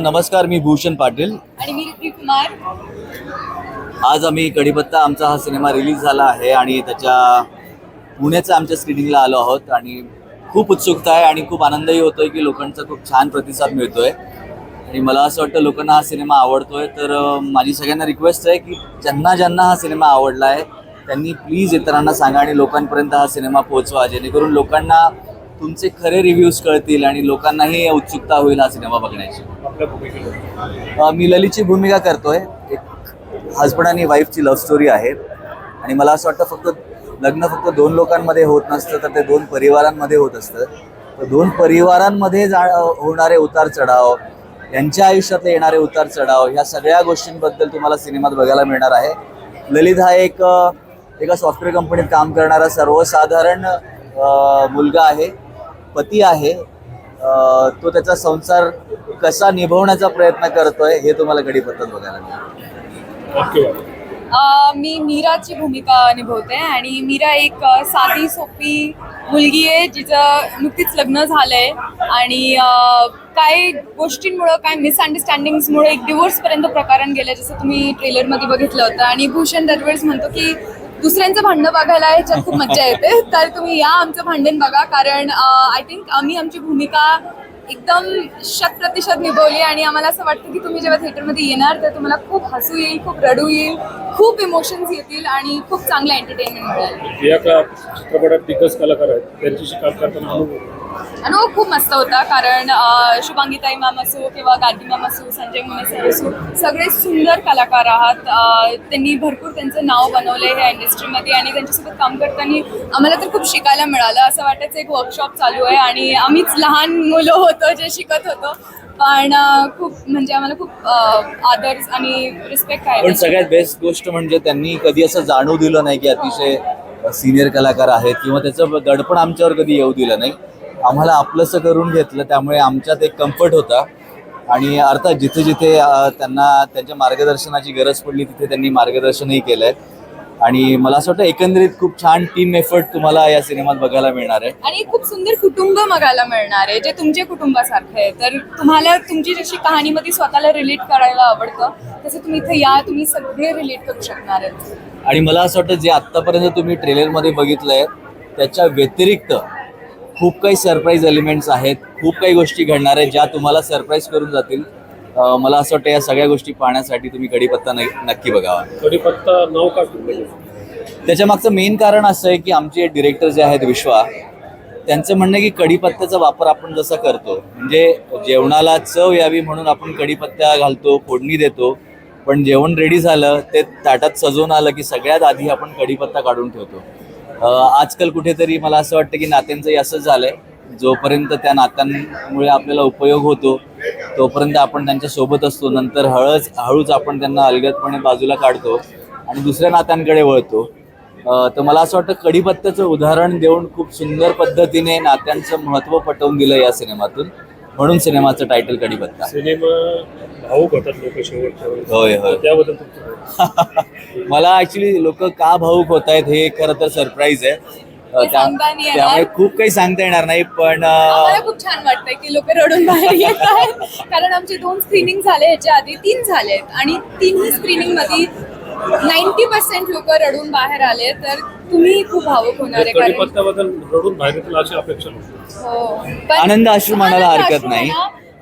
नमस्कार मी भूषण पाटील. आणि मी रिद्धी कुमार. आज आम्ही कडीपत्ता आमचा हा सिनेमा रिलीज झाला आहे आणि त्याच्या पुण्याच्या आमच्या स्क्रीनिंगला आलो आहोत आणि खूप उत्सुकता आहे आणि खूप आनंदही होतोय की लोकांचा खूप छान प्रतिसाद मिळतोय. आणि मला असं वाटतं लोकांना हा सिनेमा आवडतोय. तर माझी सगळ्यांना रिक्वेस्ट आहे की ज्यांना ज्यांना हा सिनेमा आवडला आहे त्यांनी प्लीज इतरांना सांगा आणि लोकांपर्यंत हा सिनेमा पोहोचवा जेणेकरून लोकांना तुमचे खरे रिव्ह्यूज कळतील आणि लोकांनाही उत्सुकता होईल हा सिनेमा बघण्याची. भूमिकेला मी ललितची भूमिका करतोय. एक हजबंड आणि वाईफची लव्ह स्टोरी आहे. आणि मला असं वाटतं फक्त लग्न फक्त दोन लोकांमध्ये होत नसतं तर ते दोन परिवारांमध्ये होत असतं. तर दोन परिवारांमध्ये जा होणारे उतार चढाव यांच्या आयुष्यातले येणारे उतार चढाव ह्या सगळ्या गोष्टींबद्दल तुम्हाला सिनेमात बघायला मिळणार आहे. ललित हा एक एका सॉफ्टवेअर कंपनीत काम करणारा सर्वसाधारण मुलगा आहे पती आहे. तो त्याचा संसार कसा निभवण्याचा प्रयत्न करतोय हे तुम्हाला गडीपत्तात बघायला मिळेल. ओके. बाबा अ, मी मीराची भूमिका निभवते आणि मीरा एक साधी सोपी मुलगी आहे जिचं नुकतीच लग्न झालंय आणि काय गोष्टींमुळं काय मिसअंडरस्टँडिंग्समुळे एक डिवोर्सपर्यंत प्रकरण गेलं जसं तुम्ही ट्रेलरमध्ये बघितलं होतं. आणि भूषण दरवेळेस म्हणतो की दुसऱ्यांचं भांडणं बघायला ह्याच्यात खूप मज्जा येते. तर तुम्ही या आमचं भांडण बघा कारण आय थिंक आम्ही आमची भूमिका एकदम शत प्रतिशत निभवली आणि आम्हाला असं वाटतं की तुम्ही जेव्हा थिएटरमध्ये येणार तर तुम्हाला खूप हसू येईल खूप रडू येईल खूप इमोशन्स येतील आणि खूप चांगलं एंटरटेनमेंट मिळेल. या का चित्रपटात दिग्गज कलाकार आहेत? त्यांच्याशी काम करताना अनुभव अनुभव खूप मस्त होता कारण शुभांगीताई मॅम असो किंवा गादी मॅम असो संजय मुने सर असो सगळे सुंदर कलाकार आहात. त्यांनी भरपूर त्यांचं नाव बनवलं आहे ह्या इंडस्ट्रीमध्ये आणि त्यांच्यासोबत काम करताना आम्हाला तर खूप शिकायला मिळालं. असं वाटायचं एक वर्कशॉप चालू आहे आणि आम्हीच लहान मुलं होतो जे शिकत होतो. पण खूप म्हणजे आम्हाला खूप आदर आणि रिस्पेक्ट आहे. पण सगळ्यात बेस्ट गोष्ट म्हणजे त्यांनी कधी असं जाणू दिलं नाही की अतिशय सिनियर कलाकार आहेत किंवा त्याचं दडपण आमच्यावर कधी येऊ दिलं नाही. आम्हाला आपलंसं करून घेतलं त्यामुळे आमच्यात एक कम्फर्ट होता. आणि अर्थात जिथे जिथे त्यांना त्यांच्या मार्गदर्शनाची गरज पडली तिथे त्यांनी मार्गदर्शनही केलं आहे आणि मला असं वाटतं एकंदरीत खूप छान टीम एफर्ट तुम्हाला या सिनेमात बघायला मिळणार आहे. आणि खूप सुंदर कुटुंब बघायला मिळणार आहे जे तुमच्या कुटुंबासारखं आहे. तर तुम्हाला तुमची जशी कहाणीमध्ये स्वतःला रिलेट करायला आवडतं तसं तुम्ही इथे या तुम्ही सगळे रिलेट करू शकणार आहेत. आणि मला असं वाटतं जे आत्तापर्यंत तुम्ही ट्रेलरमध्ये बघितलंय त्याच्या व्यतिरिक्त खूप काही सरप्राईज एलिमेंट्स आहेत खूप काही गोष्टी घडणार आहेत ज्या तुम्हाला सरप्राईज करून जातील. मला असं वाटतं या सगळ्या गोष्टी पाहण्यासाठी तुम्ही कडीपत्ता न- नक्की बघावा. कडीपत्ता नाव का त्याच्या मागचं मेन कारण असं आहे की आमचे डिरेक्टर जे आहेत विश्वा त्यांचं म्हणणं आहे की कडीपत्त्याचा वापर आपण जसा करतो म्हणजे जेवणाला चव यावी म्हणून आपण कडीपत्ता घालतो फोडणी देतो पण जेवण रेडी झालं ते ताटात सजवून आलं की सगळ्यात आधी आपण कडीपत्ता काढून ठेवतो. आजकाल कुठेतरी मला असं वाटतं की नात्यांचंही असंच झालंय. जोपर्यंत त्या नात्यांमुळे आपल्याला उपयोग होतो तोपर्यंत आपण त्यांच्यासोबत असतो. नंतर हळूच हळूच आपण त्यांना अलगदपणे बाजूला काढतो आणि दुसऱ्या नात्यांकडे वळतो. तर मला असं वाटतं कडीपत्त्याचं उदाहरण देऊन खूप सुंदर पद्धतीने नात्यांचं महत्त्व पटवून दिलं या सिनेमातून. म्हणून सिनेमाचं टायटल कडीपत्ता सिनेमा भाऊक होतात लोक शेवटच्या होय होय. त्याबद्दल. मला ऍक्च्युली लोक का भाऊक होत आहेत हे खरं तर सरप्राईज आहे. त्यामुळे खूप काही सांगता येणार नाही पण खूप छान वाटतंय की लोक रडून बाहेर येत आहेत. कारण आमचे दोन स्क्रीनिंग झाले ह्याच्या आधी तीन झाले आणि तिन्ही स्क्रीनिंगमध्ये नाईन्टी पर्सेंट लोक रडून बाहेर आले तर तुम्ही खूप भावुक होणार आहे रडून बाहेर अशी अपेक्षा नव्हती हो. आनंद अश्रू म्हणायला हरकत नाही.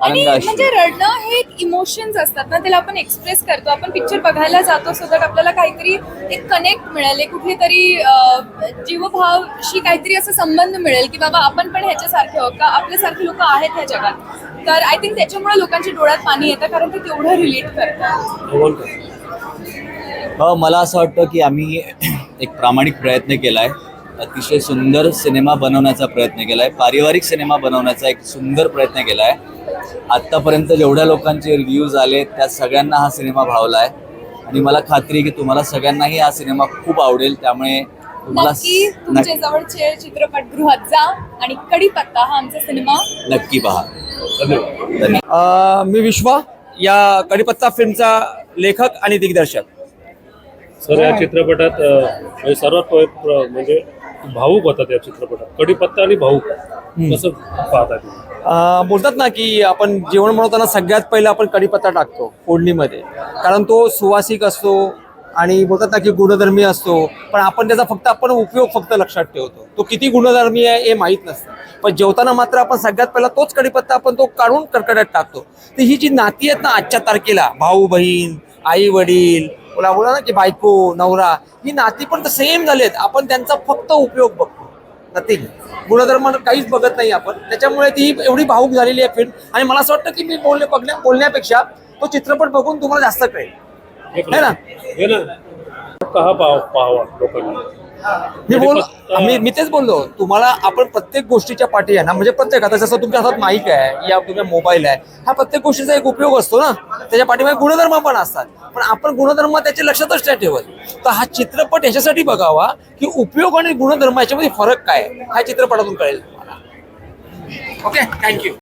आणि. म्हणजे रडणं हे एक इमोशन्स असतात ना त्याला आपण एक्सप्रेस करतो. आपण पिक्चर बघायला जातो सो दॅट आपल्याला काहीतरी एक कनेक्ट मिळेल. एक कुठली तरी अं, जीवभावशी काहीतरी असं संबंध मिळेल की बाबा आपण पण ह्याच्यासारखे आहोत का? आपल्यासारखे लोक आहेत ह्या जगात. तर आय थिंक त्याच्यामुळे लोकांच्या डोळ्यात पाणी येतं कारण ते तेवढं रिलेट करतात. मला असं वाटतं की आम्ही एक प्रामाणिक प्रयत्न केला आहे अतिशय सुंदर सिनेमा बनवण्याचा प्रयत्न केला आहे पारिवारिक सिनेमा बनवण्याचा एक सुंदर प्रयत्न केला आहे आत्तापर्यंत जेवढ्या लोकांचे रिव्ह्यूज आले त्या सगळ्यांना हा सिनेमा भावला आहे आणि मला खात्री आहे की तुम्हाला सगळ्यांनाही हा सिनेमा खूप आवडेल. त्यामुळे तुम्हाला नक्की तुमच्या नक- जवळचे चित्रपटगृहात जा आणि कडीपत्ता हा आमचा सिनेमा. नक्की पहा. धन्यवाद. धन्यवाद अ, मी विश्वा या कडीपत्ता फिल्मचा लेखक आणि दिग्दर्शक. सर या चित्रपटात अं, म्हणजे सर्वात प- प्र- म्हणजे भाऊक होतात या चित्रपटात. कडीपत्ता आणि भाऊक कसं पाहता तुम्ही? अं, बोलतात ना की आपण जेवण बनवताना सगळ्यात पहिलं आपण कढीपत्ता टाकतो फोडणीमध्ये. कारण तो सुवासिक असतो आणि बोलतात ना की गुणधर्मी असतो. पण आपण त्याचा फक्त आपण उपयोग फक्त लक्षात ठेवतो. तो किती गुणधर्मी आहे हे माहीत नसतं. पण जेवताना मात्र आपण सगळ्यात पहिला तोच कढीपत्ता आपण तो काढून कडकड्यात टाकतो. तर ही जी नाती आहेत ना आजच्या तारखेला भाऊ बहीण आई वडील बोला ना की बायको नवरा ही नाती पण सेम झालेत. आपण त्यांचा फक्त उपयोग बघतो. नथिंग गुणधर्म काहीच बघत नाही आपण. त्याच्यामुळे ती एवढी भाऊक झालेली आहे फिल्म आणि मला असं वाटतं की मी बोलणे बघण्या बोलण्यापेक्षा तो चित्रपट बघून तुम्हाला जास्त कळेल. है ना? हे ना कहा पाहावा लोकांनी. मी बोल मी मी तेच बोललो. तुम्हाला आपण प्रत्येक गोष्टीच्या पाठी आहे ना म्हणजे प्रत्येक आता जसं तुमच्या हातात माईक आहे या तुमच्या मोबाईल आहे हा प्रत्येक गोष्टीचा एक उपयोग असतो ना. त्याच्या पाठीमागे गुणधर्म पण असतात. पण आपण गुणधर्म त्याचे लक्षातच नाही ठेवत. तर हा चित्रपट याच्यासाठी बघावा की उपयोग आणि गुणधर्म याच्यामध्ये फरक काय आहे? हा चित्रपटातून कळेल तुम्हाला. Okay thank you